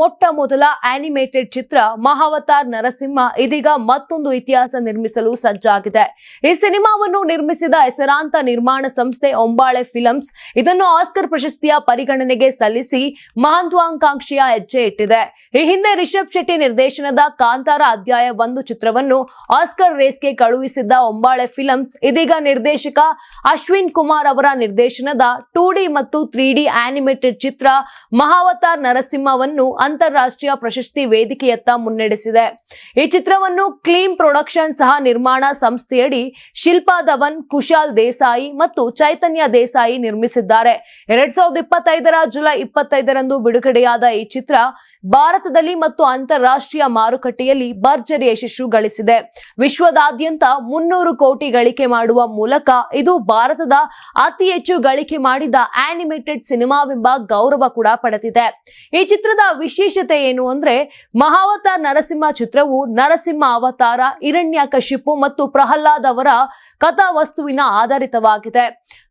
ಮೊಟ್ಟ ಮೊದಲ ಆನಿಮೇಟೆಡ್ ಚಿತ್ರ ಮಹಾವತಾರ್ ನರಸಿಂಹ ಇದೀಗ ಮತ್ತೊಂದು ಇತಿಹಾಸ ನಿರ್ಮಿಸಲು ಸಜ್ಜಾಗಿದೆ. ಈ ಸಿನಿಮಾವನ್ನು ನಿರ್ಮಿಸಿದ ಹೆಸರಾಂತ ನಿರ್ಮಾಣ ಸಂಸ್ಥೆ ಒಂಬಾಳೆ ಫಿಲಮ್ಸ್ ಇದನ್ನು ಆಸ್ಕರ್ ಪ್ರಶಸ್ತಿಯ ಪರಿಗಣನೆಗೆ ಸಲ್ಲಿಸಿ ಮಹತ್ವಾಕಾಂಕ್ಷೆಯ ಹೆಜ್ಜೆ ಇಟ್ಟಿದೆ. ಈ ಹಿಂದೆ ರಿಷಬ್ ಶೆಟ್ಟಿ ನಿರ್ದೇಶನದ ಕಾಂತಾರ ಅಧ್ಯಾಯ ಒಂದು ಚಿತ್ರವನ್ನು ಆಸ್ಕರ್ ರೇಸ್ಗೆ ಕಳುಹಿಸಿದ್ದ ಒಂಬಾಳೆ ಫಿಲಮ್ಸ್ ಇದೀಗ ನಿರ್ದೇಶಕ ಅಶ್ವಿನ್ ಕುಮಾರ್ ಅವರ ನಿರ್ದೇಶನದ ಟೂ ಮತ್ತು ತ್ರೀ ಡಿ ಆನಿಮೇಟೆಡ್ ಚಿತ್ರ ಮಹಾವತಾರ್ ನರಸಿಂಹವನ್ನು ಅಂತಾರಾಷ್ಟ್ರೀಯ ಪ್ರಶಸ್ತಿ ವೇದಿಕೆಯತ್ತ ಮುನ್ನಡೆಸಿದೆ. ಈ ಚಿತ್ರವನ್ನು ಕ್ಲೀಮ್ ಪ್ರೊಡಕ್ಷನ್ ಸಹ ನಿರ್ಮಾಣ ಸಂಸ್ಥೆಯಡಿ ಶಿಲ್ಪಾ ಧವನ್, ಕುಶಾಲ್ ದೇಸಾಯಿ ಮತ್ತು ಚೈತನ್ಯ ದೇಸಾಯಿ ನಿರ್ಮಿಸಿದ್ದಾರೆ. ಎರಡ್ ಸಾವಿರದ ಇಪ್ಪತ್ತೈದರ ಜುಲೈ ಇಪ್ಪತ್ತೈದರಂದು ಬಿಡುಗಡೆಯಾದ ಈ ಚಿತ್ರ ಭಾರತದಲ್ಲಿ ಮತ್ತು ಅಂತಾರಾಷ್ಟ್ರೀಯ ಮಾರುಕಟ್ಟೆಯಲ್ಲಿ ಭರ್ಜರಿ ಯಶಸ್ಸು ಗಳಿಸಿದೆ. ವಿಶ್ವದಾದ್ಯಂತ ಮುನ್ನೂರು ಕೋಟಿ ಗಳಿಕೆ ಮಾಡುವ ಮೂಲಕ ಇದು ಭಾರತದ ಅತಿ ಹೆಚ್ಚು ಗಳಿಕೆ ಮಾಡಿದ ಆನಿಮೇಟೆಡ್ ಸಿನಿಮಾವೆಂಬ ಗೌರವ ಕೂಡ ಪಡೆದಿದೆ. ಈ ಚಿತ್ರದ ವಿಶೇಷತೆ ಏನು ಅಂದ್ರೆ ಮಹಾವತಾರ್ ನರಸಿಂಹ ಚಿತ್ರವು ನರಸಿಂಹ ಅವತಾರ ಹಿರಣ್ಯಕಶಿಪು ಮತ್ತು ಪ್ರಹ್ಲಾದ್ ಅವರ ಕಥಾವಸ್ತುವಿನ ಆಧಾರಿತವಾಗಿದೆ.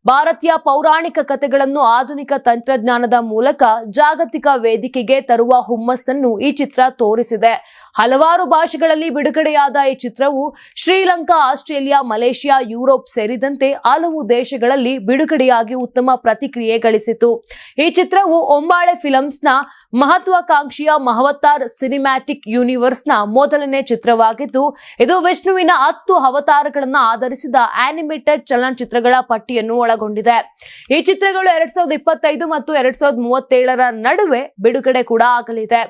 ಭಾರತೀಯ ಪೌರಾಣಿಕ ಕಥೆಗಳನ್ನು ಆಧುನಿಕ ತಂತ್ರಜ್ಞಾನದ ಮೂಲಕ ಜಾಗತಿಕ ವೇದಿಕೆಗೆ ತರುವ ಹುಮ್ಮಸ್ಸನ್ನು ಈ ಚಿತ್ರ ತೋರಿಸಿದೆ. ಹಲವಾರು ಭಾಷೆಗಳಲ್ಲಿ ಬಿಡುಗಡೆಯಾದ ಈ ಚಿತ್ರವು ಶ್ರೀಲಂಕಾ, ಆಸ್ಟ್ರೇಲಿಯಾ, ಮಲೇಷಿಯಾ, ಯುರೋಪ್ ಸೇರಿದಂತೆ ಹಲವು ದೇಶಗಳಲ್ಲಿ ಬಿಡುಗಡೆಯಾಗಿ ಉತ್ತಮ ಪ್ರತಿಕ್ರಿಯೆ ಗಳಿಸಿತು. ಈ ಚಿತ್ರವು ಒಂಬಾಳೆ ಫಿಲಮ್ಸ್ನ ಮಹತ್ವಾಕಾಂಕ್ಷಿಯ ಮಹವತಾರ್ ಸಿನಿಮ್ಯಾಟಿಕ್ ಯೂನಿವರ್ಸ್ನ ಮೊದಲನೇ ಚಿತ್ರವಾಗಿದ್ದು, ಇದು ವಿಷ್ಣುವಿನ ಹತ್ತು ಅವತಾರಗಳನ್ನು ಆಧರಿಸಿದ ಆನಿಮೇಟೆಡ್ ಚಲನಚಿತ್ರಗಳ ಪಟ್ಟಿಯನ್ನು ಒಳಗೊಂಡಿದೆ. ಈ ಚಿತ್ರಗಳು ಎರಡ್ ಸಾವಿರದ ಇಪ್ಪತ್ತೈದು ಮತ್ತು ಎರಡ್ ಸಾವಿರದ ಮೂವತ್ತೇಳರ ನಡುವೆ ಬಿಡುಗಡೆ ಕೂಡ ಆಗಲಿದೆ.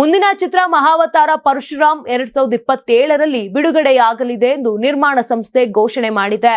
ಮುಂದಿನ ಚಿತ್ರ ಮಹಾವತಾರ ಪರಶುರಾಮ್ ಎರಡ್ ಸಾವಿರದ ಇಪ್ಪತ್ತೇಳರಲ್ಲಿ ಬಿಡುಗಡೆಯಾಗಲಿದೆ ಎಂದು ನಿರ್ಮಾಣ ಸಂಸ್ಥೆ ಘೋಷಣೆ ಮಾಡಿದೆ.